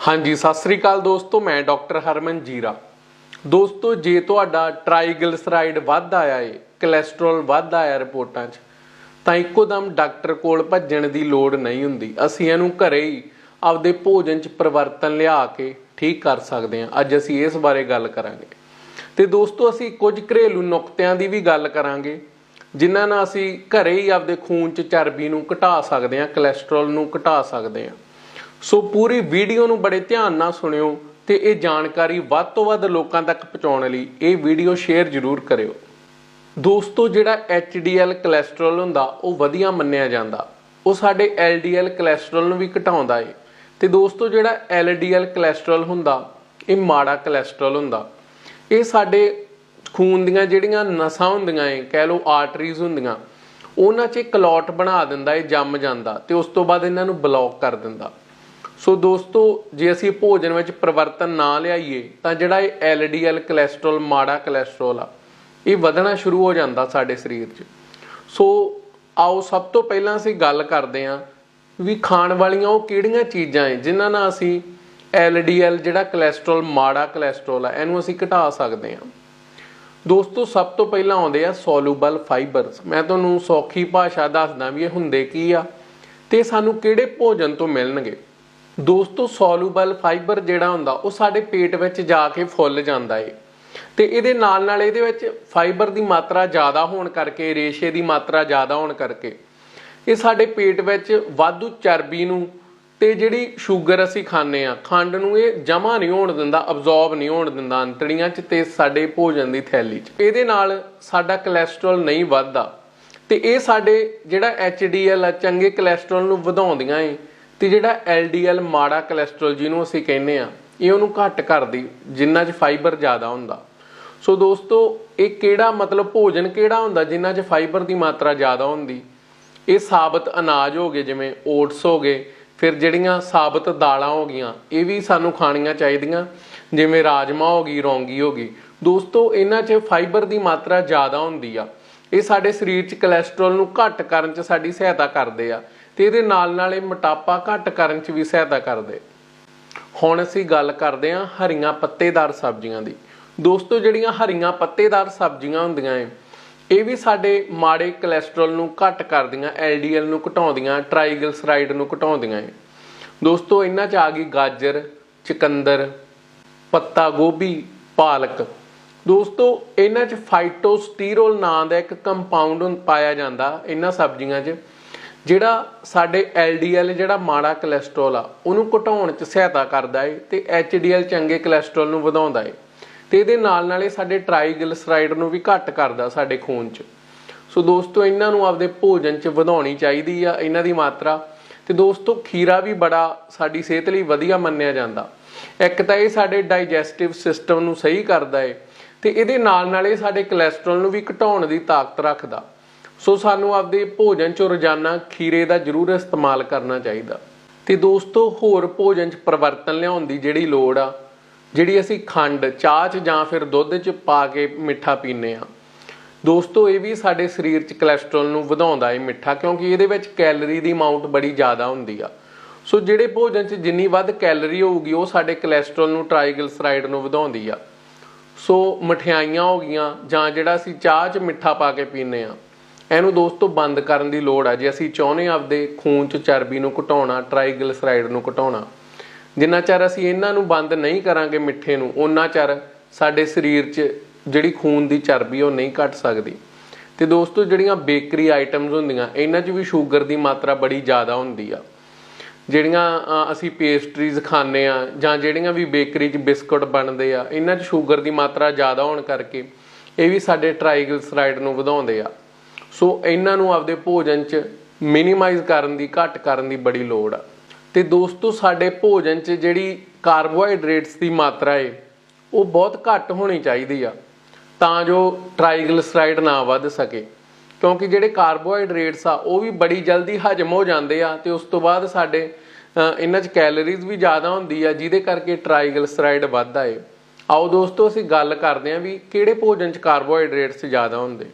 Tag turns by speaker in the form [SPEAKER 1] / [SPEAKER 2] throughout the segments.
[SPEAKER 1] ਹਾਂਜੀ, ਸਤਿ ਸ੍ਰੀ ਅਕਾਲ ਦੋਸਤੋ, ਮੈਂ ਡਾਕਟਰ ਹਰਮਨ ਜੀਰਾ। ਦੋਸਤੋ, ਜੇ ਤੁਹਾਡਾ ਟ੍ਰਾਈਗਲਿਸਰਾਈਡ ਵੱਧ ਆਇਆ ਏ ਕੋਲੇਸਟ੍ਰੋਲ ਵੱਧ ਆਇਆ ਰਿਪੋਰਟਾਂ 'ਚ, ਤਾਂ ਇੱਕੋ ਦਮ ਡਾਕਟਰ ਕੋਲ ਭੱਜਣ ਦੀ ਲੋੜ ਨਹੀਂ ਹੁੰਦੀ। ਅਸੀਂ ਇਹਨੂੰ ਘਰੇ ਹੀ ਆਪਦੇ ਭੋਜਨ 'ਚ ਪਰਿਵਰਤਨ ਲਿਆ ਕੇ ਠੀਕ ਕਰ ਸਕਦੇ ਹਾਂ। ਅੱਜ ਅਸੀਂ ਇਸ ਬਾਰੇ ਗੱਲ ਕਰਾਂਗੇ। ਤੇ ਦੋਸਤੋ, ਅਸੀਂ ਕੁਝ ਘਰੇਲੂ ਨੁਕਤਿਆਂ ਦੀ ਵੀ ਗੱਲ ਕਰਾਂਗੇ, ਜਿਨ੍ਹਾਂ ਨਾਲ ਅਸੀਂ ਘਰੇ ਹੀ ਆਪਦੇ ਖੂਨ 'ਚ ਚਰਬੀ ਨੂੰ ਘਟਾ ਸਕਦੇ ਹਾਂ ਕੋਲੇਸਟ੍ਰੋਲ ਨੂੰ ਘਟਾ ਸਕਦੇ ਹਾਂ। ਸੋ ਪੂਰੀ ਵੀਡੀਓ ਨੂੰ ਬੜੇ ਧਿਆਨ ਨਾਲ ਸੁਣਿਓ ਤੇ ਇਹ ਜਾਣਕਾਰੀ ਵੱਧ ਤੋਂ ਵੱਧ ਲੋਕਾਂ ਤੱਕ ਪਹੁੰਚਾਉਣ ਲਈ ਇਹ ਵੀਡੀਓ ਸ਼ੇਅਰ ਜ਼ਰੂਰ ਕਰਿਓ। ਦੋਸਤੋ, ਜਿਹੜਾ HDL ਕੋਲੇਸਟ੍ਰੋਲ ਹੁੰਦਾ, ਉਹ ਵਧੀਆ ਮੰਨਿਆ ਜਾਂਦਾ। ਉਹ ਸਾਡੇ LDL ਕੋਲੇਸਟ੍ਰੋਲ ਨੂੰ ਵੀ ਘਟਾਉਂਦਾ ਏ। ਤੇ ਦੋਸਤੋ, ਜਿਹੜਾ LDL ਕੋਲੇਸਟ੍ਰੋਲ ਹੁੰਦਾ, ਇਹ ਮਾੜਾ ਕੋਲੇਸਟ੍ਰੋਲ ਹੁੰਦਾ। ਇਹ ਸਾਡੇ ਖੂਨ ਦੀਆਂ ਜਿਹੜੀਆਂ ਨਸਾਂ ਹੁੰਦੀਆਂ ਏ, ਕਹਿ ਲਓ ਆਰਟਰੀਜ਼ ਹੁੰਦੀਆਂ, ਉਹਨਾਂ 'ਚ ਕਲੌਟ ਬਣਾ ਦਿੰਦਾ ਏ, ਜੰਮ ਜਾਂਦਾ ਤੇ ਉਸ ਤੋਂ ਬਾਅਦ ਇਹਨਾਂ ਨੂੰ ਬਲੌਕ ਕਰ ਦਿੰਦਾ। ਸੋ ਦੋਸਤੋ, ਜੇ ਅਸੀਂ ਭੋਜਨ ਵਿੱਚ ਪਰਿਵਰਤਨ ਨਾ ਲਿਆਈਏ, ਤਾਂ ਜਿਹੜਾ ਇਹ LDL ਕੋਲੇਸਟ੍ਰੋਲ ਮਾੜਾ ਕੋਲੇਸਟ੍ਰੋਲ ਆ, ਇਹ ਵਧਣਾ ਸ਼ੁਰੂ ਹੋ ਜਾਂਦਾ ਸਾਡੇ ਸਰੀਰ 'ਚ। ਸੋ ਆਓ, ਸਭ ਤੋਂ ਪਹਿਲਾਂ ਅਸੀਂ ਗੱਲ ਕਰਦੇ ਹਾਂ ਵੀ ਖਾਣ ਵਾਲੀਆਂ ਉਹ ਕਿਹੜੀਆਂ ਚੀਜ਼ਾਂ ਏ, ਜਿਨ੍ਹਾਂ ਨਾਲ ਅਸੀਂ LDL ਜਿਹੜਾ ਕੋਲੇਸਟ੍ਰੋਲ ਮਾੜਾ ਕੋਲੇਸਟ੍ਰੋਲ ਆ, ਇਹਨੂੰ ਅਸੀਂ ਘਟਾ ਸਕਦੇ ਹਾਂ। ਦੋਸਤੋ, ਸਭ ਤੋਂ ਪਹਿਲਾਂ ਆਉਂਦੇ ਆ ਸੋਲੂਬਲ ਫਾਈਬਰਸ ਮੈਂ ਤੁਹਾਨੂੰ ਸੌਖੀ ਭਾਸ਼ਾ ਦੱਸਦਾ ਵੀ ਇਹ ਹੁੰਦੇ ਕੀ ਆ, ਤੇ ਸਾਨੂੰ ਕਿਹੜੇ ਭੋਜਨ ਤੋਂ ਮਿਲਣਗੇ। ਦੋਸਤੋ ਸੋਲੂਬਲ ਫਾਈਬਰ ਜਿਹੜਾ ਹੁੰਦਾ, ਉਹ ਸਾਡੇ ਪੇਟ ਵਿੱਚ ਜਾ ਕੇ ਫੁੱਲ ਜਾਂਦਾ ਏ। ਤੇ ਇਹਦੇ ਨਾਲ ਨਾਲ ਇਹਦੇ ਵਿੱਚ ਫਾਈਬਰ ਦੀ ਮਾਤਰਾ ਜ਼ਿਆਦਾ ਹੋਣ ਕਰਕੇ, ਰੇਸ਼ੇ ਦੀ ਮਾਤਰਾ ਜ਼ਿਆਦਾ ਹੋਣ ਕਰਕੇ, ਇਹ ਸਾਡੇ ਪੇਟ ਵਿੱਚ ਵਾਧੂ ਚਰਬੀ ਨੂੰ ਤੇ ਜਿਹੜੀ ਸ਼ੂਗਰ ਅਸੀਂ ਖਾਂਦੇ ਆ ਖੰਡ ਨੂੰ ਇਹ ਜਮਾ ਨਹੀਂ ਹੋਣ ਦਿੰਦਾ ਅਬਜ਼ੌਰਬ ਨਹੀਂ ਹੋਣ ਦਿੰਦਾ ਅੰਤੜੀਆਂ 'ਚ ਤੇ ਸਾਡੇ ਭੋਜਨ ਦੀ ਥੈਲੀ 'ਚ। ਇਹਦੇ ਨਾਲ ਸਾਡਾ ਕੋਲੇਸਟ੍ਰੋਲ ਨਹੀਂ ਵੱਧਦਾ ਤੇ ਇਹ ਸਾਡੇ ਜਿਹੜਾ HDL ਆ, ਚੰਗੇ ਕੋਲੇਸਟ੍ਰੋਲ ਨੂੰ ਵਧਾਉਂਦੀਆਂ ਏ। ਤੇ ਜਿਹੜਾ LDL ਮਾੜਾ ਕੋਲੇਸਟ੍ਰੋਲ ਜਿਹਨੂੰ ਅਸੀਂ ਕਹਿੰਦੇ ਆ ਇਹ ਉਹਨੂੰ ਘੱਟ ਕਰਦੀ, ਜਿੰਨਾ 'ਚ ਫਾਈਬਰ ਜ਼ਿਆਦਾ ਹੁੰਦਾ। ਸੋ ਦੋਸਤੋ, ਇਹ ਕਿਹੜਾ ਮਤਲਬ ਭੋਜਨ ਕਿਹੜਾ ਹੁੰਦਾ ਜਿੰਨਾ 'ਚ ਫਾਈਬਰ ਦੀ ਮਾਤਰਾ ਜ਼ਿਆਦਾ ਹੁੰਦੀ? ਇਹ ਸਾਬਤ ਅਨਾਜ ਹੋ ਗਏ, ਜਿਵੇਂ ਓਟਸ ਹੋ ਗਏ, ਫਿਰ ਜਿਹੜੀਆਂ ਸਾਬਤ ਦਾਲਾਂ ਹੋ ਗਈਆਂ, ਇਹ ਵੀ ਸਾਨੂੰ ਖਾਣੀਆਂ ਚਾਹੀਦੀਆਂ, ਜਿਵੇਂ ਰਾਜਮਾ ਹੋ ਗਈ, ਰੌਂਗੀ ਹੋ ਗਈ। ਦੋਸਤੋ, ਇਹਨਾਂ 'ਚ ਫਾਈਬਰ ਦੀ ਮਾਤਰਾ ਜ਼ਿਆਦਾ ਹੁੰਦੀ ਆ। ਇਹ ਸਾਡੇ ਸਰੀਰ 'ਚ ਕੋਲੇਸਟ੍ਰੋਲ ਨੂੰ ਘੱਟ ਕਰਨ 'ਚ ਸਾਡੀ ਸਹਾਇਤਾ ਕਰਦੇ ਆ। ਤੇ ਇਹਦੇ ਨਾਲ ਨਾਲ ਇਹ ਮੋਟਾਪਾ ਘੱਟ ਕਰਨ 'ਚ ਵੀ ਸਹਾਇਤਾ ਕਰਦੇ। ਹੁਣ ਅਸੀਂ ਗੱਲ ਕਰਦੇ ਹਾਂ ਹਰੀਆਂ ਪੱਤੇਦਾਰ ਸਬਜ਼ੀਆਂ ਦੀ। ਦੋਸਤੋ, ਜਿਹੜੀਆਂ ਹਰੀਆਂ ਪੱਤੇਦਾਰ ਸਬਜ਼ੀਆਂ ਹੁੰਦੀਆਂ ਏ, ਇਹ ਵੀ ਸਾਡੇ ਮਾੜੇ ਕੋਲੇਸਟ੍ਰੋਲ ਨੂੰ ਘੱਟ ਕਰਦੀਆਂ LDL ਨੂੰ ਘਟਾਉਂਦੀਆਂ ਟ੍ਰਾਈਗਲਿਸਰਾਈਡ ਨੂੰ ਘਟਾਉਂਦੀਆਂ ਏ। ਦੋਸਤੋ, ਇਹਨਾਂ 'ਚ ਆ ਗਈ ਗਾਜਰ, ਚਿਕੰਦਰ, ਪੱਤਾ ਗੋਭੀ, ਪਾਲਕ। ਦੋਸਤੋ, ਇਹਨਾਂ 'ਚ ਫਾਈਟੋਸਟੀਰੋਲ ਨਾਂ ਦਾ ਇੱਕ ਕੰਪਾਊਂਡ ਪਾਇਆ ਜਾਂਦਾ ਇਹਨਾਂ ਸਬਜ਼ੀਆਂ 'ਚ। ਜਿਹੜਾ ਸਾਡੇ LDL ਜਿਹੜਾ ਮਾੜਾ ਕੋਲੇਸਟ੍ਰੋਲ ਆ, ਉਹਨੂੰ ਘਟਾਉਣ 'ਚ ਸਹਾਇਤਾ ਕਰਦਾ ਏ ਤੇ HDL ਚੰਗੇ ਕੋਲੇਸਟ੍ਰੋਲ ਨੂੰ ਵਧਾਉਂਦਾ ਏ। ਤੇ ਇਹਦੇ ਨਾਲ ਨਾਲ ਇਹ ਸਾਡੇ ਟ੍ਰਾਈਗਲਿਸਰਾਈਡ ਨੂੰ ਵੀ ਘੱਟ ਕਰਦਾ ਸਾਡੇ ਖੂਨ 'ਚ। ਸੋ ਦੋਸਤੋ, ਇਹਨਾਂ ਨੂੰ ਆਪਦੇ ਭੋਜਨ 'ਚ ਵਧਾਉਣੀ ਚਾਹੀਦੀ ਆ, ਇਹਨਾਂ ਦੀ ਮਾਤਰਾ। ਤੇ ਦੋਸਤੋ, ਖੀਰਾ ਵੀ ਬੜਾ ਸਾਡੀ ਸਿਹਤ ਲਈ ਵਧੀਆ ਮੰਨਿਆ ਜਾਂਦਾ। ਇੱਕ ਤਾਂ ਇਹ ਸਾਡੇ ਡਾਈਜੈਸਟਿਵ ਸਿਸਟਮ ਨੂੰ ਸਹੀ ਕਰਦਾ ਏ ਤੇ ਇਹਦੇ ਨਾਲ ਨਾਲ ਇਹ ਸਾਡੇ ਕੋਲੇਸਟ੍ਰੋਲ ਨੂੰ ਵੀ ਘਟਾਉਣ ਦੀ ਤਾਕਤ ਰੱਖਦਾ। ਸੋ ਸਾਨੂੰ ਆਪਦੇ ਭੋਜਨ 'ਚ ਰੋਜ਼ਾਨਾ ਖੀਰੇ ਦਾ ਜ਼ਰੂਰ ਇਸਤੇਮਾਲ ਕਰਨਾ ਚਾਹੀਦਾ। ਤੇ ਦੋਸਤੋ, ਹੋਰ ਭੋਜਨ 'ਚ ਪਰਿਵਰਤਨ ਲਿਆਉਣ ਦੀ ਜਿਹੜੀ ਲੋੜ ਆ, ਜਿਹੜੀ ਅਸੀਂ ਖੰਡ, ਚਾਹ 'ਚ ਜਾਂ ਫਿਰ ਦੁੱਧ 'ਚ ਪਾ ਕੇ ਮਿੱਠਾ ਪੀਂਦੇ ਆ ਦੋਸਤੋ, ਇਹ ਵੀ ਸਾਡੇ ਸਰੀਰ 'ਚ ਕੋਲੇਸਟ੍ਰੋਲ ਨੂੰ ਵਧਾਉਂਦਾ ਹੈ ਮਿੱਠਾ, ਕਿਉਂਕਿ ਇਹਦੇ ਵਿੱਚ ਕੈਲਰੀ ਦੀ ਅਮਾਉਂਟ ਬੜੀ ਜ਼ਿਆਦਾ ਹੁੰਦੀ ਆ। ਸੋ ਜਿਹੜੇ ਭੋਜਨ 'ਚ ਜਿੰਨੀ ਵੱਧ ਕੈਲਰੀ ਹੋਊਗੀ, ਉਹ ਸਾਡੇ ਕੋਲੇਸਟ੍ਰੋਲ ਨੂੰ ਟ੍ਰਾਈਗਲਿਸਰਾਈਡ ਨੂੰ ਵਧਾਉਂਦੀ ਆ। ਸੋ ਮਠਿਆਈਆਂ ਹੋ ਗਈਆਂ ਜਾਂ ਜਿਹੜਾ ਅਸੀਂ ਚਾਹ 'ਚ ਮਿੱਠਾ ਪਾ ਕੇ ਪੀਂਦੇ ਆ ਇਹਨੂੰ ਦੋਸਤੋ ਬੰਦ ਕਰਨ ਦੀ ਲੋੜ ਆ। ਜੇ ਅਸੀਂ ਚਾਹੁੰਦੇ ਆ ਆਪਦੇ ਖੂਨ 'ਚ ਚਰਬੀ ਨੂੰ ਘਟਾਉਣਾ ਟ੍ਰਾਈਗਲਿਸਰਾਈਡ ਨੂੰ ਘਟਾਉਣਾ, ਜਿੰਨਾ ਚਿਰ ਅਸੀਂ ਇਹਨਾਂ ਨੂੰ ਬੰਦ ਨਹੀਂ ਕਰਾਂਗੇ ਮਿੱਠੇ ਨੂੰ ਉਹਨਾਂ ਚਿਰ ਸਾਡੇ ਸਰੀਰ 'ਚ ਜਿਹੜੀ ਖੂਨ ਦੀ ਚਰਬੀ ਉਹ ਨਹੀਂ ਘਟ ਸਕਦੀ। ਤੇ ਦੋਸਤੋ ਜਿਹੜੀਆਂ ਬੇਕਰੀ ਆਈਟਮਸ ਹੁੰਦੀਆਂ, ਇਹਨਾਂ 'ਚ ਵੀ ਸ਼ੂਗਰ ਦੀ ਮਾਤਰਾ ਬੜੀ ਜ਼ਿਆਦਾ ਹੁੰਦੀ ਆ। ਜਿਹੜੀਆਂ ਅਸੀਂ ਪੇਸਟਰੀਜ਼ ਖਾਂਦੇ ਆ ਜਾਂ ਜਿਹੜੀਆਂ ਵੀ ਬੇਕਰੀ 'ਚ ਬਿਸਕੁਟ ਬਣਦੇ ਆ, ਇਹਨਾਂ 'ਚ ਸ਼ੂਗਰ ਦੀ ਮਾਤਰਾ ਜ਼ਿਆਦਾ ਹੋਣ ਕਰਕੇ ਇਹ ਵੀ ਸਾਡੇ ਟ੍ਰਾਈਗਲਿਸਰਾਈਡ ਨੂੰ ਵਧਾਉਂਦੇ ਆ। ਸੋ ਇਹਨਾਂ ਨੂੰ ਆਪਦੇ ਭੋਜਨ 'ਚ ਮਿਨੀਮਾਈਜ਼ ਕਰਨ ਦੀ, ਘੱਟ ਕਰਨ ਦੀ ਬੜੀ ਲੋੜ ਆ। ਤੇ ਦੋਸਤੋ, ਸਾਡੇ ਭੋਜਨ 'ਚ ਜਿਹੜੀ ਕਾਰਬੋਹਾਈਡਰੇਟਸ ਦੀ ਮਾਤਰਾ ਏ, ਉਹ ਬਹੁਤ ਘੱਟ ਹੋਣੀ ਚਾਹੀਦੀ ਆ, ਤਾਂ ਜੋ ਟ੍ਰਾਈਗਲਿਸਰਾਈਡ ਨਾ ਵੱਧ ਸਕੇ। ਕਿਉਂਕਿ ਜਿਹੜੇ ਕਾਰਬੋਹਾਈਡਰੇਟਸ ਆ, ਉਹ ਵੀ ਬੜੀ ਜਲਦੀ ਹਜਮ ਹੋ ਜਾਂਦੇ ਆ, ਤੇ ਉਸ ਤੋਂ ਬਾਅਦ ਸਾਡੇ ਇਹਨਾਂ 'ਚ ਕੈਲਰੀਜ਼ ਵੀ ਜ਼ਿਆਦਾ ਹੁੰਦੀ ਆ, ਜਿਹਦੇ ਕਰਕੇ ਟ੍ਰਾਈਗਲਿਸਰਾਈਡ ਵੱਧਦਾ ਏ। ਆਓ ਦੋਸਤੋ, ਅਸੀਂ ਗੱਲ ਕਰਦੇ ਆਂ ਵੀ ਕਿਹੜੇ ਭੋਜਨ 'ਚ ਕਾਰਬੋਹਾਈਡਰੇਟਸ ਜ਼ਿਆਦਾ ਹੁੰਦੇ।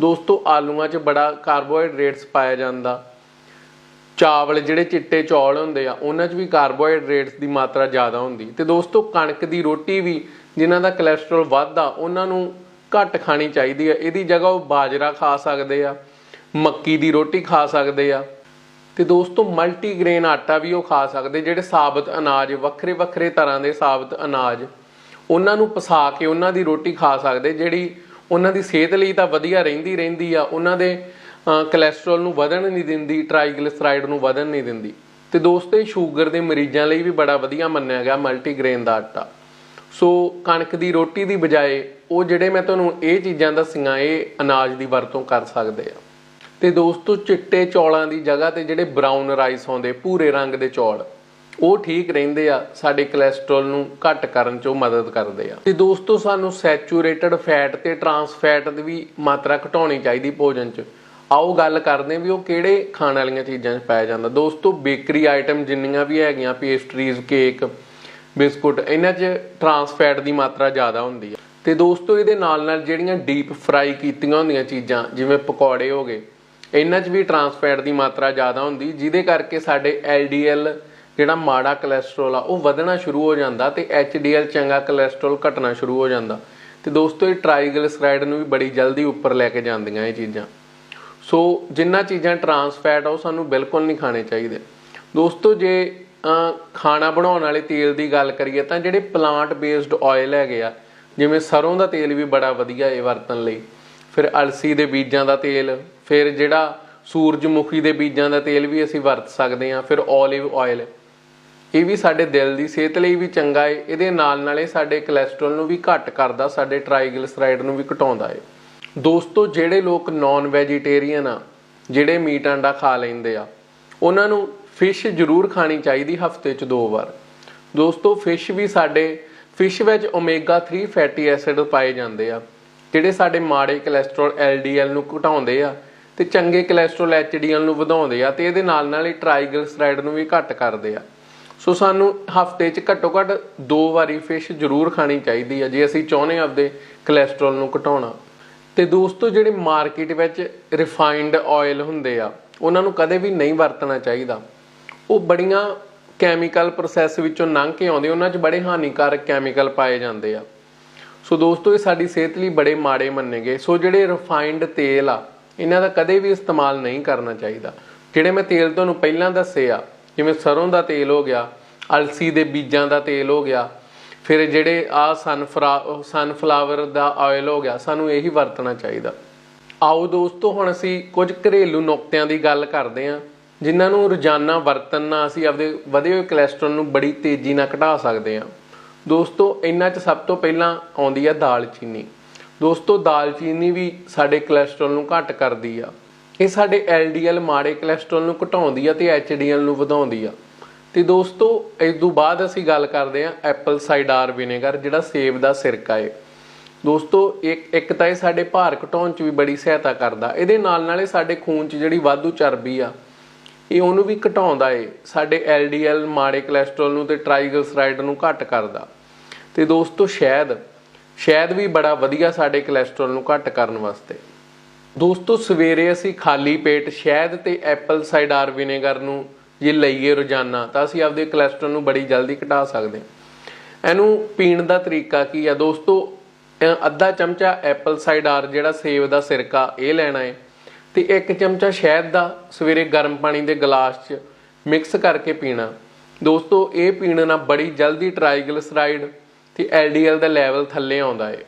[SPEAKER 1] ਦੋਸਤੋ, ਆਲੂਆਂ 'ਚ ਬੜਾ ਕਾਰਬੋਹਾਈਡਰੇਟਸ ਪਾਇਆ ਜਾਂਦਾ। ਚਾਵਲ ਜਿਹੜੇ ਚਿੱਟੇ ਚੌਲ ਹੁੰਦੇ ਆ, ਉਹਨਾਂ 'ਚ ਵੀ ਕਾਰਬੋਹਾਈਡਰੇਟਸ ਦੀ ਮਾਤਰਾ ਜ਼ਿਆਦਾ ਹੁੰਦੀ। ਤੇ ਦੋਸਤੋ, ਕਣਕ ਦੀ ਰੋਟੀ ਵੀ ਜਿਨ੍ਹਾਂ ਦਾ ਕੋਲੇਸਟ੍ਰੋਲ ਵੱਧਦਾ ਉਹਨਾਂ ਨੂੰ ਘੱਟ ਖਾਣੀ ਚਾਹੀਦੀ ਆ। ਇਹਦੀ ਜਗ੍ਹਾ ਉਹ ਬਾਜਰਾ ਖਾ ਸਕਦੇ ਆ, ਮੱਕੀ ਦੀ ਰੋਟੀ ਖਾ ਸਕਦੇ ਆ। ਤੇ ਦੋਸਤੋ ਮਲਟੀਗ੍ਰੇਨ ਆਟਾ ਵੀ ਉਹ ਖਾ ਸਕਦੇ, ਜਿਹੜੇ ਸਾਬਤ ਅਨਾਜ, ਵੱਖਰੇ ਵੱਖਰੇ ਤਰ੍ਹਾਂ ਦੇ ਸਾਬਤ ਅਨਾਜ, ਉਹਨਾਂ ਨੂੰ ਪਸਾ ਕੇ ਉਹਨਾਂ ਦੀ ਰੋਟੀ ਖਾ ਸਕਦੇ, ਜਿਹੜੀ ਉਹਨਾਂ ਦੀ ਸਿਹਤ ਲਈ ਤਾਂ ਵਧੀਆ ਰਹਿੰਦੀ ਰਹਿੰਦੀ ਆ ਉਹਨਾਂ ਦੇ ਅਹ, ਕੋਲੇਸਟ੍ਰੋਲ ਨੂੰ ਵਧਣ ਨਹੀਂ ਦਿੰਦੀ ਟ੍ਰਾਈਗਲਿਸਰਾਈਡ ਨੂੰ ਵਧਣ ਨਹੀਂ ਦਿੰਦੀ। ਤੇ ਦੋਸਤੋ ਇਹ ਸ਼ੂਗਰ ਦੇ ਮਰੀਜ਼ਾਂ ਲਈ ਵੀ ਬੜਾ ਵਧੀਆ ਮੰਨਿਆ ਗਿਆ ਮਲਟੀਗ੍ਰੇਨ ਦਾ ਆਟਾ। ਸੋ ਕਣਕ ਦੀ ਰੋਟੀ ਦੀ ਬਜਾਏ ਉਹ ਜਿਹੜੇ ਮੈਂ ਤੁਹਾਨੂੰ ਇਹ ਚੀਜ਼ਾਂ ਦੱਸੀਆਂ ਇਹ ਅਨਾਜ ਦੀ ਵਰਤੋਂ ਕਰ ਸਕਦੇ ਆ। ਤੇ ਦੋਸਤੋ ਚਿੱਟੇ ਚੌਲਾਂ ਦੀ ਜਗ੍ਹਾ ਤੇ ਜਿਹੜੇ ਬਰਾਊਨ ਰਾਈਸ ਆਉਂਦੇ ਭੂਰੇ ਰੰਗ ਦੇ ਚੌਲ ਉਹ ਠੀਕ ਰਹਿੰਦੇ ਆ, ਸਾਡੇ ਕੋਲੇਸਟ੍ਰੋਲ ਨੂੰ ਘੱਟ ਕਰਨ 'ਚ ਉਹ ਮਦਦ ਕਰਦੇ ਆ। ਤੇ ਦੋਸਤੋ, ਸਾਨੂੰ ਸੈਚੂਰੇਟਡ ਫੈਟ ਤੇ ਟਰਾਂਸ ਫੈਟ ਦੀ ਵੀ ਮਾਤਰਾ ਘਟਾਉਣੀ ਚਾਹੀਦੀ ਭੋਜਨ 'ਚ। ਆਓ ਗੱਲ ਕਰਦੇ ਹਾਂ ਵੀ ਉਹ ਕਿਹੜੇ ਖਾਣ ਵਾਲੀਆਂ ਚੀਜ਼ਾਂ 'ਚ ਪਾਇਆ ਜਾਂਦਾ। ਦੋਸਤੋ ਬੇਕਰੀ ਆਈਟਮ ਜਿੰਨੀਆਂ ਵੀ ਹੈਗੀਆਂ ਪੇਸਟਰੀਜ਼ ਕੇਕ ਬਿਸਕੁਟ ਇਹਨਾਂ 'ਚ ਟਰਾਂਸ ਫੈਟ ਦੀ ਮਾਤਰਾ ਜ਼ਿਆਦਾ ਹੁੰਦੀ ਹੈ ਤੇ ਦੋਸਤੋ, ਇਹਦੇ ਨਾਲ ਨਾਲ ਜਿਹੜੀਆਂ ਡੀਪ ਫਰਾਈ ਕੀਤੀਆਂ ਹੁੰਦੀਆਂ ਚੀਜ਼ਾਂ, ਜਿਵੇਂ ਪਕੌੜੇ ਹੋ ਗਏ, ਇਹਨਾਂ 'ਚ ਵੀ ਟਰਾਂਸ ਫੈਟ ਦੀ ਮਾਤਰਾ ਜ਼ਿਆਦਾ ਹੁੰਦੀ, ਜਿਹਦੇ ਕਰਕੇ ਸਾਡੇ LDL ਜਿਹੜਾ ਮਾੜਾ ਕੋਲੇਸਟ੍ਰੋਲ ਆ, ਉਹ ਵਧਣਾ ਸ਼ੁਰੂ ਹੋ ਜਾਂਦਾ ਤੇ HDL ਚੰਗਾ ਕੋਲੇਸਟ੍ਰੋਲ ਘਟਣਾ ਸ਼ੁਰੂ ਹੋ ਜਾਂਦਾ। ਤੇ ਦੋਸਤੋ, ਇਹ ਟ੍ਰਾਈਗਲਿਸਰਾਈਡ ਨੂੰ ਵੀ ਬੜੀ ਜਲਦੀ ਉੱਪਰ ਲੈ ਕੇ ਜਾਂਦੀਆਂ ਇਹ ਚੀਜ਼ਾਂ। ਸੋ, ਜਿੰਨਾ ਚੀਜ਼ਾਂ ਟਰਾਂਸ ਫੈਟ ਆ, ਉਹ ਸਾਨੂੰ ਬਿਲਕੁਲ ਨਹੀਂ ਖਾਣੇ ਚਾਹੀਦੇ। ਦੋਸਤੋ, ਜੇ ਖਾਣਾ ਬਣਾਉਣ ਵਾਲੇ ਤੇਲ ਦੀ ਗੱਲ ਕਰੀਏ ਤਾਂ ਜਿਹੜੇ ਪਲਾਂਟ ਬੇਸਡ ਆਇਲ ਹੈਗੇ ਆ, ਜਿਵੇਂ ਸਰੋਂ ਦਾ ਤੇਲ ਵੀ ਬੜਾ ਵਧੀਆ ਹੈ ਵਰਤਣ ਲਈ, ਫਿਰ ਅਲਸੀ ਦੇ ਬੀਜਾਂ ਦਾ ਤੇਲ, ਫਿਰ ਜਿਹੜਾ ਸੂਰਜਮੁਖੀ ਦੇ ਬੀਜਾਂ ਦਾ ਤੇਲ ਵੀ ਅਸੀਂ ਵਰਤ ਸਕਦੇ ਹਾਂ, ਫਿਰ 올ਿਵ ਆਇਲ ਇਹ ਵੀ ਸਾਡੇ ਦਿਲ ਦੀ ਸਿਹਤ ਲਈ ਵੀ ਚੰਗਾ ਏ। ਇਹਦੇ ਨਾਲ ਨਾਲ ਇਹ ਸਾਡੇ ਕੋਲੇਸਟ੍ਰੋਲ ਨੂੰ ਵੀ ਘੱਟ ਕਰਦਾ, ਸਾਡੇ ਟ੍ਰਾਈਗਲਿਸਰਾਈਡ ਨੂੰ ਵੀ ਘਟਾਉਂਦਾ ਏ। ਦੋਸਤੋ, ਜਿਹੜੇ ਲੋਕ ਨਾਨ ਵੈਜੀਟੇਰੀਅਨ ਆ, ਜਿਹੜੇ ਮੀਟ ਅੰਡਾ ਖਾ ਲੈਂਦੇ ਆ, ਉਹਨਾਂ ਨੂੰ ਫਿਸ਼ ਜ਼ਰੂਰ ਖਾਣੀ ਚਾਹੀਦੀ ਹਫ਼ਤੇ 'ਚ ਦੋ ਵਾਰ। ਦੋਸਤੋ ਫਿਸ਼ ਵੀ ਸਾਡੇ ਫਿਸ਼ ਵਿੱਚ ਓਮੇਗਾ 3 ਫੈਟੀ ਐਸਿਡ ਪਾਏ ਜਾਂਦੇ ਆ, ਜਿਹੜੇ ਸਾਡੇ ਮਾੜੇ ਕੋਲੇਸਟ੍ਰੋਲ LDL ਨੂੰ ਘਟਾਉਂਦੇ ਆ ਤੇ ਚੰਗੇ ਕੋਲੇਸਟ੍ਰੋਲ HDL ਨੂੰ ਵਧਾਉਂਦੇ ਆ ਤੇ ਇਹਦੇ ਨਾਲ ਨਾਲ ਇਹ ਟ੍ਰਾਈਗਲਿਸਰਾਈਡ ਨੂੰ ਵੀ ਘੱਟ ਕਰਦੇ ਆ। ਸੋ ਸਾਨੂੰ ਹਫ਼ਤੇ 'ਚ ਘੱਟੋ ਘੱਟ ਦੋ ਵਾਰੀ ਫਿਸ਼ ਜ਼ਰੂਰ ਖਾਣੀ ਚਾਹੀਦੀ ਆ, ਜੇ ਅਸੀਂ ਚਾਹੁੰਦੇ ਹਾਂ ਆਪਦੇ ਕੋਲੇਸਟ੍ਰੋਲ ਨੂੰ ਘਟਾਉਣਾ। ਤੇ ਦੋਸਤੋ, ਜਿਹੜੇ ਮਾਰਕੀਟ ਵਿੱਚ ਰਿਫਾਈਨਡ ਆਇਲ ਹੁੰਦੇ ਆ, ਉਹਨਾਂ ਨੂੰ ਕਦੇ ਵੀ ਨਹੀਂ ਵਰਤਣਾ ਚਾਹੀਦਾ। ਉਹ ਬੜੀਆਂ ਕੈਮੀਕਲ ਪ੍ਰੋਸੈਸ ਵਿੱਚੋਂ ਲੰਘ ਕੇ ਆਉਂਦੇ, ਉਹਨਾਂ 'ਚ ਬੜੇ ਹਾਨੀਕਾਰਕ ਕੈਮੀਕਲ ਪਾਏ ਜਾਂਦੇ ਆ। ਸੋ ਦੋਸਤੋ, ਇਹ ਸਾਡੀ ਸਿਹਤ ਲਈ ਬੜੇ ਮਾੜੇ ਮੰਨੇ ਗਏ ਸੋ ਜਿਹੜੇ ਰਿਫਾਈਨਡ ਤੇਲ ਆ, ਇਹਨਾਂ ਦਾ ਕਦੇ ਵੀ ਇਸਤੇਮਾਲ ਨਹੀਂ ਕਰਨਾ ਚਾਹੀਦਾ। ਜਿਹੜੇ ਮੈਂ ਤੇਲ ਤੁਹਾਨੂੰ ਪਹਿਲਾਂ ਦੱਸੇ ਆ ਜਿਵੇਂ ਸਰੋਂ ਦਾ ਤੇਲ ਹੋ ਗਿਆ, ਅਲਸੀ ਦੇ ਬੀਜਾਂ ਦਾ ਤੇਲ ਹੋ ਗਿਆ, ਫਿਰ ਜਿਹੜੇ ਆ ਸਨਫਰਾ ਸਨਫਲਾਵਰ ਦਾ ਆਇਲ ਹੋ ਗਿਆ, ਸਾਨੂੰ ਇਹੀ ਵਰਤਣਾ ਚਾਹੀਦਾ। ਆਓ ਦੋਸਤੋ, ਹੁਣ ਅਸੀਂ ਕੁਝ ਘਰੇਲੂ ਨੁਕਤਿਆਂ ਦੀ ਗੱਲ ਕਰਦੇ ਹਾਂ, ਜਿਨ੍ਹਾਂ ਨੂੰ ਰੋਜ਼ਾਨਾ ਵਰਤਣ ਨਾਲ ਅਸੀਂ ਆਪਦੇ ਵਧੇ ਹੋਏ ਕੋਲੇਸਟ੍ਰੋਲ ਨੂੰ ਬੜੀ ਤੇਜ਼ੀ ਨਾਲ ਘਟਾ ਸਕਦੇ ਹਾਂ। ਦੋਸਤੋ, ਇਹਨਾਂ 'ਚ ਸਭ ਤੋਂ ਪਹਿਲਾਂ ਆਉਂਦੀ ਆ ਦਾਲਚੀਨੀ। ਦੋਸਤੋ, ਦਾਲਚੀਨੀ ਵੀ ਸਾਡੇ ਕੋਲੇਸਟ੍ਰੋਲ ਨੂੰ ਘੱਟ ਕਰਦੀ ਆ। ਇਹ ਸਾਡੇ LDL ਮਾੜੇ ਕੋਲੇਸਟ੍ਰੋਲ ਨੂੰ ਘਟਾਉਂਦੀ ਆ ਤੇ HDL ਨੂੰ ਵਧਾਉਂਦੀ ਆ। ਤੇ ਦੋਸਤੋ, ਇਸ ਤੋਂ ਬਾਅਦ ਅਸੀਂ ਗੱਲ ਕਰਦੇ ਹਾਂ ਐਪਲ ਸਾਈਡਰ ਵਿਨੇਗਰ ਜਿਹੜਾ ਸੇਬ ਦਾ ਸਿਰਕਾ ਹੈ ਦੋਸਤੋ, ਇੱਕ ਇੱਕ ਤਾਂ ਇਹ ਸਾਡੇ ਭਾਰ ਘਟਾਉਣ 'ਚ ਵੀ ਬੜੀ ਸਹਾਇਤਾ ਕਰਦਾ। ਇਹਦੇ ਨਾਲ ਨਾਲ ਇਹ ਸਾਡੇ ਖੂਨ 'ਚ ਜਿਹੜੀ ਵਾਧੂ ਚਰਬੀ ਆ, ਇਹ ਉਹਨੂੰ ਵੀ ਘਟਾਉਂਦਾ ਏ। ਸਾਡੇ LDL ਮਾੜੇ ਕੋਲੇਸਟ੍ਰੋਲ ਨੂੰ ਤੇ ਟ੍ਰਾਈਗਲਿਸਰਾਈਡ ਨੂੰ ਘੱਟ ਕਰਦਾ। ਤੇ ਦੋਸਤੋ, ਸ਼ਹਿਦ ਸ਼ਹਿਦ ਵੀ ਬੜਾ ਵਧੀਆ ਸਾਡੇ ਕੋਲੇਸਟ੍ਰੋਲ ਨੂੰ ਘੱਟ ਕਰਨ ਵਾਸਤੇ। ਦੋਸਤੋ, ਸਵੇਰੇ ਅਸੀਂ ਖਾਲੀ ਪੇਟ ਸ਼ਹਿਦ ਤੇ ਐਪਲ ਸਾਈਡਰ ਵਿਨੇਗਰ ਨੂੰ ਜੇ ਲਈਏ ਰੋਜ਼ਾਨਾ, ਤਾਂ ਅਸੀਂ ਆਪਦੇ ਕੋਲੇਸਟ੍ਰੋਲ ਨੂੰ ਬੜੀ ਜਲਦੀ ਘਟਾ ਸਕਦੇ ਹਾਂ। ਇਹਨੂੰ ਪੀਣ ਦਾ ਤਰੀਕਾ ਕੀ ਆ? ਦੋਸਤੋ ਅੱਧਾ ਚਮਚਾ ਐਪਲ ਸਾਈਡਰ ਜਿਹੜਾ ਸੇਬ ਦਾ ਸਿਰਕਾ, ਇਹ ਲੈਣਾ ਹੈ ਤੇ ਇੱਕ ਚਮਚਾ ਸ਼ਹਿਦ ਦਾ ਸਵੇਰੇ ਗਰਮ ਪਾਣੀ ਦੇ ਗਲਾਸ 'ਚ ਮਿਕਸ ਕਰਕੇ ਪੀਣਾ। ਦੋਸਤੋ, ਇਹ ਪੀਣ ਨਾਲ ਬੜੀ ਜਲਦੀ ਟ੍ਰਾਈਗਲਿਸਰਾਈਡ ਤੇ LDL ਦਾ ਲੈਵਲ ਥੱਲੇ ਆਉਂਦਾ ਹੈ।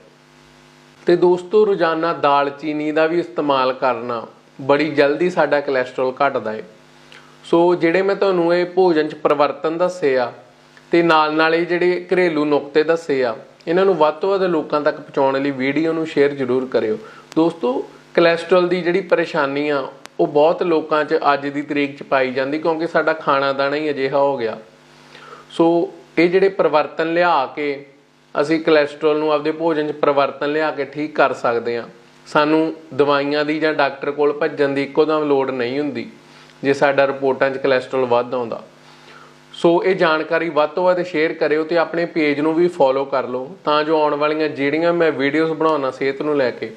[SPEAKER 1] ਤੇ ਦੋਸਤੋ, ਰੋਜ਼ਾਨਾ ਦਾਲਚੀਨੀ ਦਾ ਵੀ ਇਸਤੇਮਾਲ ਕਰਨਾ ਬੜੀ ਜਲਦੀ ਸਾਡਾ ਕੋਲੇਸਟ੍ਰੋਲ ਘਟਦਾ ਏ। ਸੋ ਜਿਹੜੇ ਮੈਂ ਤੁਹਾਨੂੰ ਇਹ ਭੋਜਨ ਚ ਪਰਿਵਰਤਨ ਦੱਸੇ ਆ ਤੇ ਨਾਲ ਨਾਲ ਇਹ ਜਿਹੜੇ ਘਰੇਲੂ ਨੁਕਤੇ ਦੱਸੇ ਆ, ਇਹਨਾਂ ਨੂੰ ਵੱਧ ਤੋਂ ਵੱਧ ਲੋਕਾਂ ਤੱਕ ਪਹੁੰਚਾਉਣ ਲਈ ਵੀਡੀਓ ਨੂੰ ਸ਼ੇਅਰ ਜ਼ਰੂਰ ਕਰਿਓ। ਦੋਸਤੋ ਕੋਲੇਸਟ੍ਰੋਲ ਦੀ ਜਿਹੜੀ ਪਰੇਸ਼ਾਨੀ ਆ, ਉਹ ਬਹੁਤ ਲੋਕਾਂ 'ਚ ਅੱਜ ਦੀ ਤਰੀਕ 'ਚ ਪਾਈ ਜਾਂਦੀ ਕਿਉਂਕਿ ਸਾਡਾ ਖਾਣਾ ਦਾਣਾ ਹੀ ਅਜਿਹਾ ਹੋ ਗਿਆ। ਸੋ ਇਹ ਜਿਹੜੇ ਪਰਿਵਰਤਨ ਲਿਆ ਕੇ ਅਸੀਂ ਕੋਲੇਸਟ੍ਰੋਲ ਨੂੰ ਆਪਦੇ ਭੋਜਨ 'ਚ ਪਰਿਵਰਤਨ ਲਿਆ ਕੇ ਠੀਕ ਕਰ ਸਕਦੇ ਹਾਂ। ਸਾਨੂੰ ਦਵਾਈਆਂ ਦੀ ਜਾਂ ਡਾਕਟਰ ਕੋਲ ਭੱਜਣ ਦੀ ਇੱਕੋ ਦਮ ਲੋੜ ਨਹੀਂ ਹੁੰਦੀ, ਜੇ ਸਾਡਾ ਰਿਪੋਰਟਾਂ 'ਚ ਕੋਲੇਸਟ੍ਰੋਲ ਵੱਧ ਆਉਂਦਾ। ਸੋ ਇਹ ਜਾਣਕਾਰੀ ਵੱਧ ਤੋਂ ਵੱਧ ਸ਼ੇਅਰ ਕਰਿਓ ਤੇ ਆਪਣੇ ਪੇਜ ਨੂੰ ਵੀ ਫੋਲੋ ਕਰ ਲਓ, ਤਾਂ ਜੋ ਆਉਣ ਵਾਲੀਆਂ ਜਿਹੜੀਆਂ ਮੈਂ ਵੀਡੀਓਜ਼ ਬਣਾਉਣਾ ਸਿਹਤ ਨੂੰ ਲੈ ਕੇ,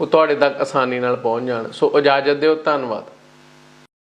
[SPEAKER 1] ਉਹ ਤੁਹਾਡੇ ਤੱਕ ਆਸਾਨੀ ਨਾਲ ਪਹੁੰਚ ਜਾਣ। ਸੋ ਇਜਾਜ਼ਤ ਦਿਓ, ਧੰਨਵਾਦ।